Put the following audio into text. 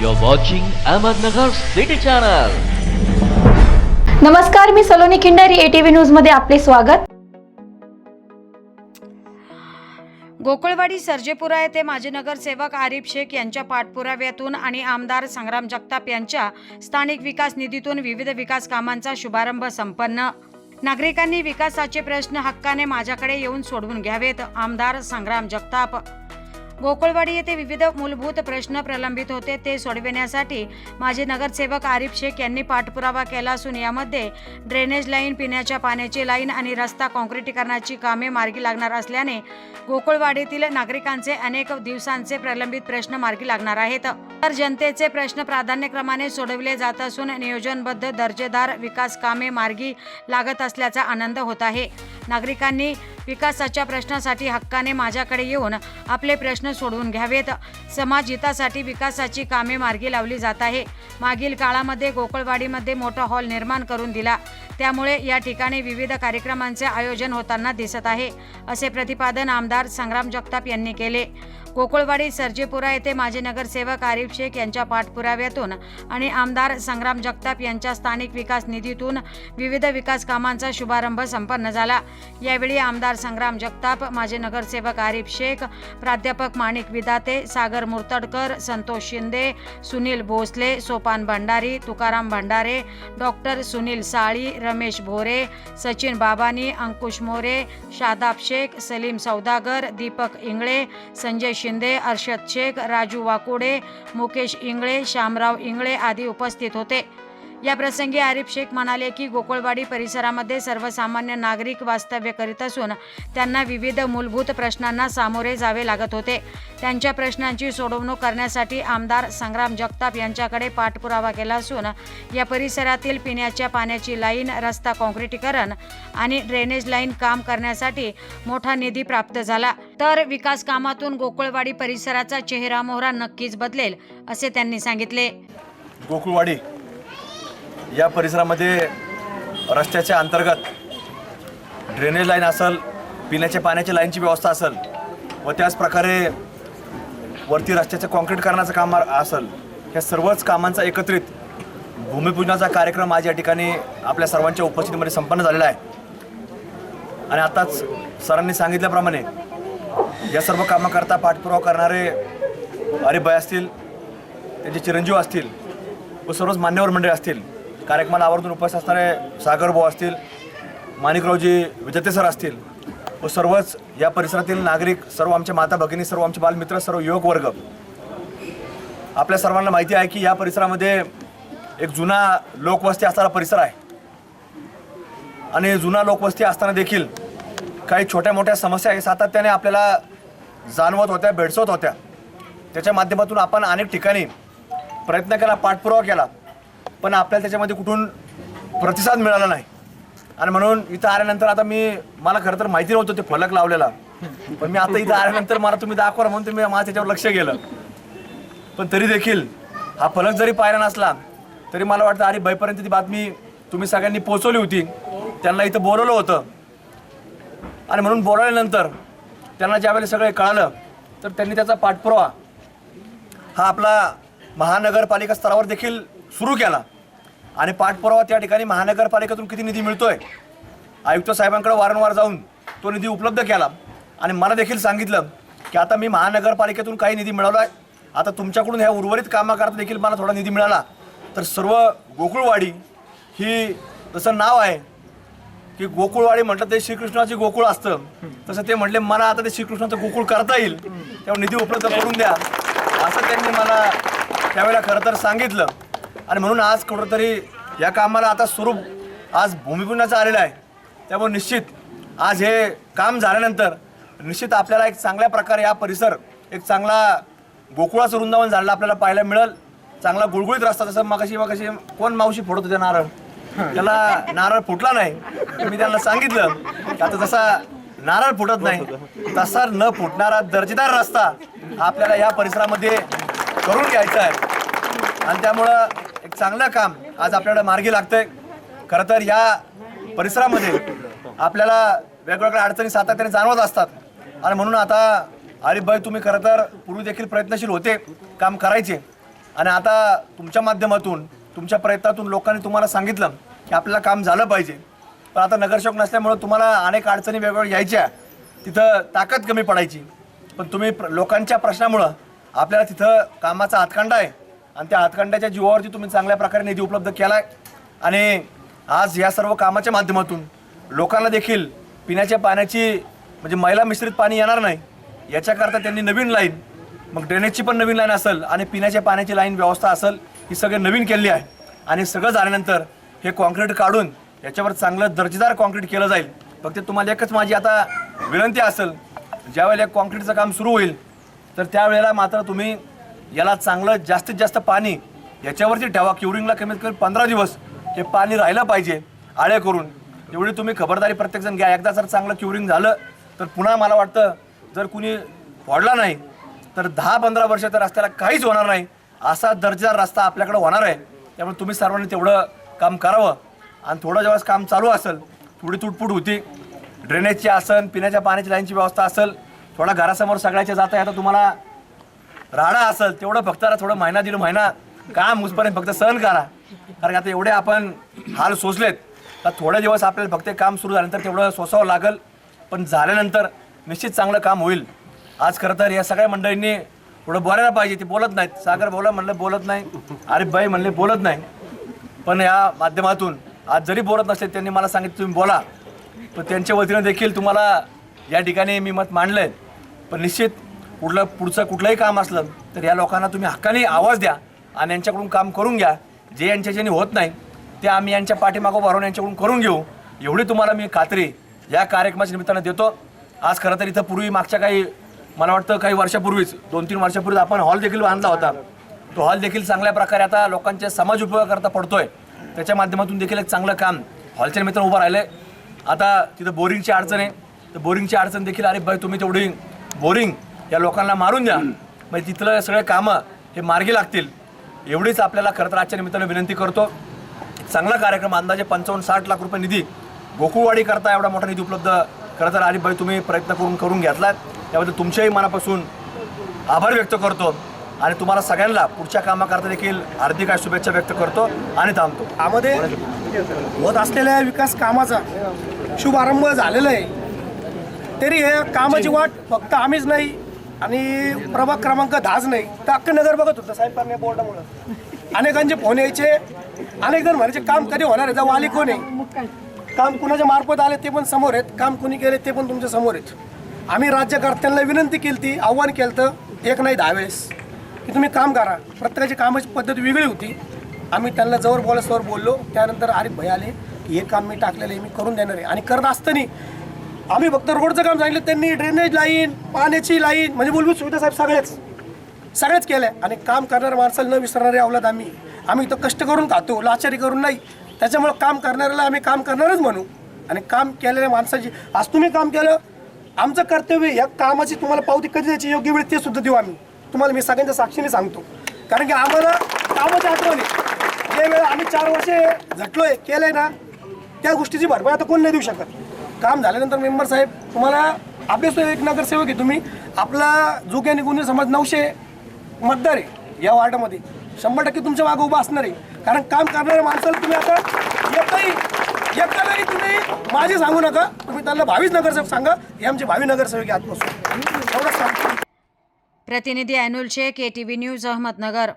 You're watching Ahmednagar City Channel. नमस्कार मी Saloni Khindari ATV न्यूजमध्ये आपले स्वागत. गोकुळवाडी सर्जेपुरा येथे माजी नगरसेवक आरिफ शेख यांच्या पाठपुराव्यातून आणि आमदार संग्राम जगताप यांच्या स्थानिक विकास निधीतून विविध विकास कामांचा शुभारंभ संपन्न. नागरिकांनी विकासाचे प्रश्न हक्काने माझ्याकडे येऊन सोडवून घ्यावेत आमदार संग्राम जगताप. गोकुळवाडी येथे विविध मूलभूत प्रश्न प्रलंबित होते. ते सोडविण्यासाठी माजी नगरसेवक आरिफ शेख यांनी पाठपुरावा केला असून यामध्ये ड्रेनेज लाईन पिण्याच्या पाण्याची लाईन आणि रस्ता काँक्रिटीकरणाची कामे मार्गी लागणार असल्याने गोकुळवाडीतील नागरिकांचे अनेक दिवसांचे प्रलंबित प्रश्न मार्गी लागणार आहेत. तर जनतेचे प्रश्न प्राधान्यक्रमाने सोडविले जात असून नियोजनबद्ध दर्जेदार विकास कामे मार्गी लागत असल्याचा आनंद होत आहे. नागरिकांनी विकासाच्या प्रश्नासाठी हक्काने माझ्याकडे येऊन आपले प्रश्न सोडवून घ्यावेत. समाज हितासाठी विकासाची कामे मार्गी लावली जात आहे. मागील काळामध्ये गोकुळवाडीमध्ये मोठा हॉल निर्माण करून दिला. त्यामुळे या ठिकाणी विविध कार्यक्रमांचे आयोजन होताना दिसत आहे असे प्रतिपादन आमदार संग्राम जगताप यांनी केले. गोकुळवाडी सर्जेपुरा येथे माजी नगरसेवक आरिफ शेख यांच्या पाठपुराव्यातून आणि आमदार संग्राम जगताप यांच्या स्थानिक विकास निधीतून विविध विकास कामांचा शुभारंभ संपन्न झाला. यावेळी आमदार संग्राम जगताप माजी नगरसेवक आरिफ शेख प्राध्यापक माणिक विदाते सागर मुर्तडकर संतोष शिंदे सुनील भोसले सोपान भंडारी तुकाराम भंडारे डॉक्टर सुनील साळी रमेश भोरे सचिन बाबानी अंकुश मोरे शादाब शेख सलीम सौदागर दीपक इंगळे संजय शिंदे अर्षद शेख राजू वाकोडे मुकेश इंगळे श्यामराव इंगळे आदी उपस्थित होते. या प्रसंगी आरिफ शेख म्हणाले की गोकुळवाडी परिसरामध्ये सर्वसामान्य नागरिक वास्तव्य करीत असून त्यांना विविध मूलभूत प्रश्नांना सामोरे जावे लागत होते. त्यांच्या प्रश्नांची सोडवणूक करण्यासाठी आमदार संग्राम जगताप यांच्याकडे पाठपुरावा केला असून या परिसरातील पिण्याच्या पाण्याची लाईन रस्ता काँक्रिटीकरण आणि ड्रेनेज लाईन काम करण्यासाठी मोठा निधी प्राप्त झाला. तर विकास कामातून गोकुळवाडी परिसराचा चेहरा मोहरा नक्कीच बदलेल असे त्यांनी सांगितले. गोकुळवाडी या परिसरामध्ये रस्त्याच्या अंतर्गत ड्रेनेज लाईन असेल पिण्याच्या पाण्याच्या लाईनची व्यवस्था असेल व त्याच प्रकारे वरती रस्त्याचं कॉन्क्रीटकरणाचं काम असेल ह्या सर्वच कामांचा एकत्रित भूमिपूजनाचा कार्यक्रम आज या ठिकाणी आपल्या सर्वांच्या उपस्थितीमध्ये संपन्न झालेला आहे. आणि आताच सरांनी सांगितल्याप्रमाणे या सर्व कामाकरता पाठपुरावा करणारे हरिभाई असतील त्यांचे चिरंजीव असतील व सर्वच मान्यवर मंडळी असतील कार्यक्रमाला आवर्जून उपस्थित असणारे सागरभाऊ असतील माणिकरावजी विजेते सर असतील व सर्वच या परिसरातील नागरिक सर्व आमच्या माता भगिनी सर्व आमचे बालमित्र सर्व युवक वर्ग. आपल्या सर्वांना माहिती आहे की या परिसरामध्ये एक जुना लोकवस्ती असणारा परिसर आहे. आणि जुना लोकवस्ती असताना देखील काही छोट्या मोठ्या समस्या हे सातत्याने आपल्याला जाणवत होत्या भेडसवत होत्या. त्याच्या माध्यमातून आपण अनेक ठिकाणी प्रयत्न केला पाठपुरावा केला. पण आपल्याला त्याच्यामध्ये कुठून प्रतिसाद मिळाला नाही. आणि म्हणून इथं आल्यानंतर आता मी मला खरं तर माहिती नव्हतं ते फलक लावलेला. पण मी आता इथं आल्यानंतर मला तुम्ही दाखवा म्हणून तुम्ही माझं त्याच्यावर लक्ष गेलं. पण तरी देखील हा फलक जरी पाहिला नसला तरी मला वाटतं अरे भयपर्यंत ती बातमी तुम्ही सगळ्यांनी पोचवली होती. त्यांना इथं बोलवलं होतं. आणि म्हणून बोलावल्यानंतर त्यांना ज्यावेळेला सगळे कळालं तर त्यांनी त्याचा पाठपुरावा हा आपला महानगरपालिका स्तरावर देखील सुरू केला. आणि पाठपुरावा त्या ठिकाणी महानगरपालिकेतून किती निधी मिळतोय? आयुक्त साहेबांकडे वारंवार जाऊन तो निधी उपलब्ध केला. आणि मला देखील सांगितलं की आता मी महानगरपालिकेतून काही निधी मिळवला आहे आता तुमच्याकडून ह्या उर्वरित कामाकरता देखील मला थोडा निधी मिळाला. तर सर्व गोकुळवाडी ही जसं नाव आहे की गोकुळवाडी म्हटलं ते श्रीकृष्णाचे गोकुळ असतं. तसं ते म्हटले मला आता ते श्रीकृष्णाचं गोकुळ करता येईल. तेव्हा निधी उपलब्ध करून द्या. असं त्यांनी मला त्यावेळेला खरं तर सांगितलं. आणि म्हणून आज कुठंतरी या कामाला आता स्वरूप आज भूमिपूजनाचं आलेलं आहे. त्यामुळे निश्चित आज हे काम झाल्यानंतर निश्चित आपल्याला एक चांगल्या प्रकारे हा परिसर एक चांगला गोकुळाचं वृंदावन झालेलं आपल्याला पाहायला मिळेल. चांगला गुळगुळीत रस्ता जसं मगाशी मगाशी कोण मावशी फोडत होते नारळ? त्याला नारळ फुटला नाही. मी त्यांना सांगितलं की आता जसा नारळ फुटत नाही तसा न फुटणारा दर्जेदार रस्ता आपल्याला या परिसरामध्ये करून घ्यायचा आहे. आणि त्यामुळं चांगलं काम आज आपल्याला मार्गी लागतंय. खरं तर या परिसरामध्ये आपल्याला वेगवेगळ्या अडचणी सातत्याने जाणवत असतात. आणि म्हणून आता हरिभाई तुम्ही खरं तर पूर्वी देखील प्रयत्नशील होते काम करायचे. आणि आता तुमच्या माध्यमातून तुमच्या प्रयत्नातून लोकांनी तुम्हाला सांगितलं की आपल्याला काम झालं पाहिजे. पण आता नगरसेवक नसल्यामुळं तुम्हाला अनेक अडचणी वेगवेगळ्या यायच्या. तिथं ताकद कमी पडायची. पण तुम्ही प्र लोकांच्या प्रश्नामुळं आपल्याला तिथं कामाचा हातखंडा आहे. आणि त्या हातखंडाच्या जीवावरती तुम्ही चांगल्या प्रकारे निधी उपलब्ध केला आहे आणि आज या सर्व कामाच्या माध्यमातून लोकांना देखील पिण्याच्या पाण्याची म्हणजे मैला मिश्रित पाणी येणार नाही याच्याकरता त्यांनी नवीन लाईन मग ड्रेनेजची पण नवीन लाईन असेल आणि पिण्याच्या पाण्याची लाईन व्यवस्था असेल ही सगळे नवीन केली आहे. आणि सगळं झाल्यानंतर हे कॉन्क्रीट काढून याच्यावर चांगलं दर्जेदार कॉन्क्रीट केलं जाईल. फक्त तुम्हाला एकच माझी आता विनंती असेल ज्यावेळेला कॉन्क्रीटचं काम सुरू होईल तर त्यावेळेला मात्र तुम्ही याला चांगलं जास्तीत जास्त पाणी याच्यावरती ठेवा. क्युरिंगला कमीत कमी पंधरा दिवस हे पाणी राहिलं पाहिजे आळे करून. एवढी तुम्ही खबरदारी प्रत्येकजण घ्या. एकदा जर चांगलं क्युरिंग झालं तर पुन्हा मला वाटतं जर कुणी पडला नाही तर दहा पंधरा वर्ष त्या रस्त्याला काहीच होणार नाही. असा दर्जेदार रस्ता आपल्याकडे होणार आहे. त्यामुळे तुम्ही सर्वांनी तेवढं काम करावं. आणि थोडं जेव्हा काम चालू असेल थोडी तुटपुट होती ड्रेनेजची असेल पिण्याच्या पाण्याची लाईनची व्यवस्था असेल थोडा घरासमोर सगळ्याच्या जाता येतं तुम्हाला राडा असेल तेवढं फक्त थोडं महिना दीड महिना काम मुसपर्यंत फक्त सहन करा. कारण आता एवढे आपण हाल सोसलेत तर थोडे दिवस आपल्याला फक्त काम सुरू झाल्यानंतर तेवढं सोसावं लागेल. पण झाल्यानंतर निश्चित चांगलं काम होईल. आज खरं तर या सगळ्या मंडळींनी थोडं बोलायला पाहिजे ते बोलत नाहीत. सागर बोला म्हणलं बोलत नाही अरे बाई म्हणले बोलत नाही. पण या माध्यमातून आज जरी बोलत नसले त्यांनी मला सांगितलं तुम्ही बोला. पण त्यांच्या वतीनं देखील तुम्हाला या ठिकाणी मी मत मांडलं आहे पण निश्चित पुढलं पुढचं कुठलंही काम असलं तर या लोकांना तुम्ही हक्काने आवाज द्या आणि यांच्याकडून काम करून घ्या. जे यांच्याच्याने होत नाही ते आम्ही यांच्या पाठीमागं भरून यांच्याकडून करून घेऊ. एवढी तुम्हाला मी खात्री या कार्यक्रमाच्या निमित्तानं देतो. आज खरं तर इथं पूर्वी मागच्या काही मला वाटतं काही वर्षापूर्वीच दोन तीन वर्षापूर्वी आपण हॉल देखील बांधला होता. तो हॉल देखील चांगल्या प्रकारे आता लोकांच्या समाज उपयोगाकरता पडतोय. त्याच्या माध्यमातून देखील एक चांगलं काम हॉलच्या निमित्तानं उभं राहिलं आता तिथं बोरिंगची अडचण आहे. तर बोरिंगची अडचण देखील अरे बाई तुम्ही तेवढी बोरिंग या लोकांना मारून द्या. म्हणजे तिथलं सगळे कामं हे मार्गी लागतील. एवढीच आपल्याला खरं तर आजच्या निमित्तानं विनंती करतो. चांगला कार्यक्रम अंदाजे पंचावन्न साठ लाख रुपये निधी गोकुळवाडी करता एवढा मोठा निधी उपलब्ध खरं तर आरिफ भाई तुम्ही प्रयत्न करून करून घेतलात. त्याबद्दल तुमच्याही मनापासून आभार व्यक्त करतो आणि तुम्हाला सगळ्यांना पुढच्या कामाकरता देखील हार्दिक शुभेच्छा व्यक्त करतो आणि थांबतो. यामध्ये होत असलेल्या विकास कामाचा शुभारंभ झालेला आहे. तरी हे कामाची वाट फक्त आम्हीच नाही आणि प्रभाग क्रमांक दहाच नाही. तर अख्खं नगर बघत होतं साहेब करणे बोर्डामुळं. अनेकांचे फोन यायचे. अनेक जण म्हणायचे काम कधी होणार आहे? जेव्हा आली कोण आहे? काम कुणाच्या मार्फत आले ते पण समोर आहेत. काम कुणी केले ते पण तुमच्यासमोर आहेत. आम्ही राज्यकर्त्यांना विनंती केली ती आव्हान केलं तर एक नाही दहा वेळेस की तुम्ही काम करा. प्रत्येकाची कामाची पद्धत वेगळी होती. आम्ही त्यांना जवळ बोलासवर बोललो. त्यानंतर आरिफ भाई आले हे काम मी टाकलेलं आहे मी करून देणार आहे. आणि करत असताना आम्ही फक्त रोडचं काम सांगितलं त्यांनी ड्रेनेज लाईन पाण्याची लाईन म्हणजे मूलभूत सुविधा साहेब सगळ्याच सगळ्याच केलं आहे आणि काम करणाऱ्या माणसाला न विसरणारे अवलाद आम्ही. आम्ही इथं कष्ट करून खातो लाचारी करून नाही. त्याच्यामुळं काम करणाऱ्याला आम्ही काम करणारच म्हणू. आणि काम केलेल्या माणसाची आज तुम्ही काम केलं आमचं कर्तव्य या कामाची तुम्हाला पावती कधी द्यायची? योग्य वेळ ते सुद्धा देऊ आम्ही. तुम्हाला मी सगळ्यांच्या साक्षीने सांगतो. कारण की आम्हाला कामाची आठवण आहे. जे आम्ही चार वर्षे झटलोय केलंय ना त्या गोष्टीची भरपाई आता कोण नाही देऊ शकत. काम झाल्यानंतर मेंबर साहेब तुम्हाला अभ्यास एक नगरसेवक आहे तुम्ही. आपला जुग्या निगुण समाज नऊशे मतदार आहे या वार्डामध्ये. शंभर टक्के तुमच्या मागे उभा असणार आहे. कारण काम करणाऱ्या माणसाला तुम्ही आता एकही एकट्यालाही तुम्ही माझे सांगू नका. तुम्ही त्यांना भावीच नगरसेवक सांगा. हे आमचे भावी नगरसेवक आहे आजपासून. एवढंच सांगतो. प्रतिनिधी Anul Shaikh A T V news Ahmednagar.